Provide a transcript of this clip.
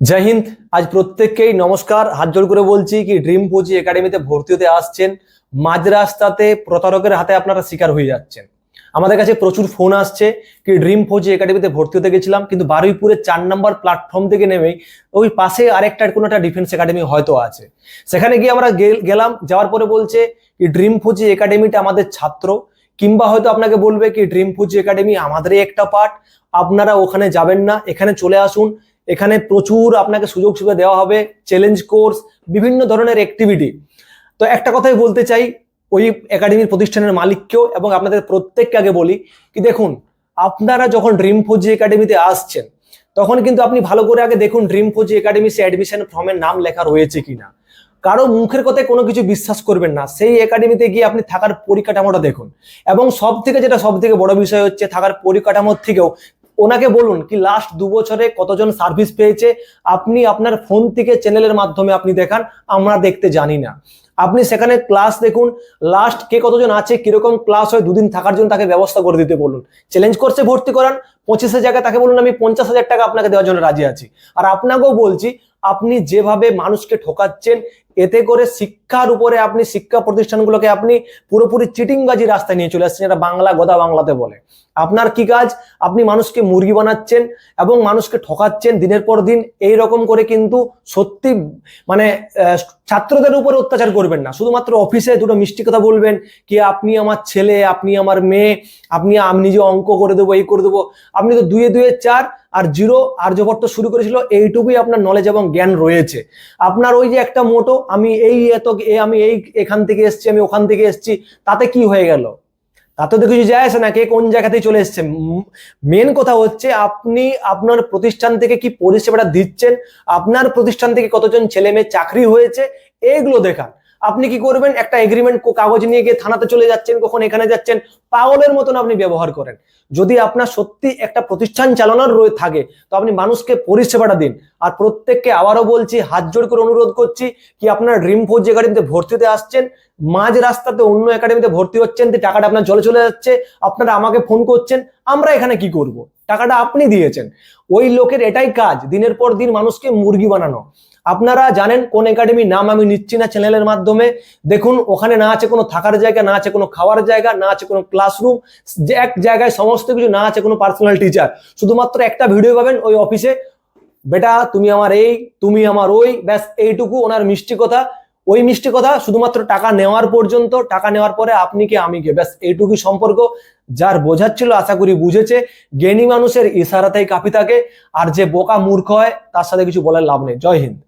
জয় হিন্দ। আজ প্রত্যেককেই নমস্কার। হাত জোড় করে বলছি কি, ড্রিম কোচি একাডেমিতে ভর্তি হতে আসছেন। মাঝ রাস্তাতে প্রতারকের হাতে আপনারা শিকার হয়ে যাচ্ছেন। আমাদের কাছে প্রচুর ফোন আসছে কি, ড্রিম ফৌজি একাডেমিতে ভর্তি হতে গেছিলাম, কিন্তু বারুইপুরের চার নম্বর প্ল্যাটফর্ম থেকে নেমেই ওই পাশে আরেকটা কোনো একটা ডিফেন্স একাডেমি হয়তো আছে। সেখানে গিয়ে আমরা গেলাম, যাওয়ার পরে বলছে কি, ড্রিম ফৌজি একাডেমিটা আমাদের ছাত্র। কিংবা হয়তো আপনাকে বলবে কি, ড্রিম ফৌজি একাডেমি আমাদেরই একটা পার্ট। আপনারা ওখানে যাবেন না, এখানে চলে আসুন। এখানে প্রচুর আপনাকে সুযোগ সুবিধা দেওয়া হবে চ্যালেঞ্জ কোর্স বিভিন্ন ধরনের অ্যাক্টিভিটি তো একটা কথাই বলতে চাই, ওই একাডেমির প্রতিষ্ঠানের মালিককেও এবং আপনাদের প্রত্যেককে আগে বলি কি দেখুন, আপনারা যখন ড্রিম ফৌজি একাডেমিতে আসছেন, তখন কিন্তু আপনি ভালো করে আগে দেখুন ড্রিম ফৌজি একাডেমি সে অ্যাডমিশন ফর্মের নাম লেখা রয়েছে কিনা। কারও মুখের কথায় কোনো কিছু বিশ্বাস করবেন না, সেই একাডেমিতে গিয়ে আপনি থাকার পরিকাঠামোটা দেখুন। এবং সব থেকে যেটা সব থেকে বড় বিষয় হচ্ছে, থাকার পরিকাঠামোর থেকেও ওনাকে বলুন কি লাস্ট দু বছরে কতজন সার্ভিস পেয়েছে? আপনি আপনার ফোন থেকে চ্যানেলের মাধ্যমে আপনি দেখান, আমরা দেখতে জানি না। আপনি সেখানে ক্লাস দেখুন লাস্ট কে কতজন আছে, কীরকম ক্লাস হয়, দুদিন থাকার জন্য তাকে ব্যবস্থা করে দিতে বলুন। চ্যালেঞ্জ করছে, ভর্তি করান পঁচিশের জায়গায় তাকে বলুন, আমি পঞ্চাশ হাজার টাকা আপনাকে দেওয়ার জন্য রাজি আছি। আর আপনাকেও বলছি, আপনি যেভাবে মানুষকে ঠকাচ্ছেন এতে করে শিক্ষার উপরে আপনি শিক্ষা প্রতিষ্ঠানগুলোকে আপনি পুরোপুরি চিটিংবাজি রাস্তায় নিয়ে চলে আসছেন এটা বাংলা গোদা বাংলাতে বলে। আপনার কি কাজ? আপনি মানুষকে মুরগি বানাচ্ছেন এবং মানুষকে ঠকাচ্ছেন দিনের পর দিন, এই রকম করে কিন্তু সত্যি মানে ছাত্রদের উপরে অত্যাচার করবেন না। শুধুমাত্র অফিসে দুটো মিষ্টি কথা বলবেন কি, আপনি আমার ছেলে, আপনি আমার মেয়ে, আপনি আমি নিজে অঙ্ক করে দেবো, এই করে দেবো। আপনি তো দুয়ে দুয়ে চার আর জিরো আর্যভট্ট শুরু করেছিল, এইটুকুই আপনার নলেজ এবং জ্ঞান রয়েছে। আপনার ওই যে একটা মোটো আমি এই এত আমি এই এখান থেকে এসছি, আমি ওখান থেকে এসছি, তাতে কি হয়ে গেল? তাতে তো কিছু যায় আসে না, কে কোন জায়গাতেই চলে এসছে। মেন কথা হচ্ছে আপনি আপনার প্রতিষ্ঠান থেকে কি পরিষেবাটা দিচ্ছেন? আপনার প্রতিষ্ঠান থেকে কতজন ছেলে মেয়ে চাকরি হয়েছে? এগুলো দেখান। আপনি কি করবেন? একটা এগ্রিমেন্ট কাগজ নিয়ে গিয়ে থানাতে চলে যাচ্ছেন, কখন এখানে যাচ্ছেন, পাগলের মতন আপনি ব্যবহার করেন। যদি আপনার সত্যি একটা প্রতিষ্ঠান চালানোর রয়ে থাকে, তো আপনি মানুষকে পরিষেবাটা দিন। আর প্রত্যেককে আবারও বলছি, হাত জোড় করে অনুরোধ করছি কি আপনার ড্রিম ফোর যে একাডেমিতে ভর্তিতে আসছেন, মাঝ রাস্তাতে অন্য একাডেমিতে ভর্তি হচ্ছেন টাকাটা আপনার জলে চলে যাচ্ছে, আপনারা আমাকে ফোন করছেন, আমরা এখানে কি করব? টাকাটা আপনি দিয়েছেন। ওই লোকের এটাই কাজ, দিনের পর দিন মানুষকে মুরগি বানানো। আপনারা জানেন কোন একাডেমির নাম আমি নিচ্ছি না চ্যানেলের মাধ্যমে। দেখুন, ওখানে না আছে কোনো থাকার জায়গা, না আছে কোনো খাওয়ার জায়গা, না আছে কোনো ক্লাসরুম এক জায়গায় সমস্ত কিছু, না আছে কোনো পার্সোনাল টিচার শুধুমাত্র একটা ভিডিও পাবেন ওই অফিসে বেটা, তুমি আমার এই, তুমি আমার ওই, ব্যাস, এইটুকু ওনার মিষ্টি কথা। ওই মিষ্টি কথা শুধুমাত্র টাকা নেওয়ার পর্যন্ত, টাকা নেওয়ার পরে আপনি কি, আমি কে, ব্যাস এইটুকুই সম্পর্ক। যার বোঝাচ্ছিল আশা করি বুঝেছে, জ্ঞানী মানুষের ইশারাতেই কাপি থাকে, আর যে বোকা মূর্খ হয়, তার সাথে কিছু বলার লাভ নেই। জয় হিন্দ।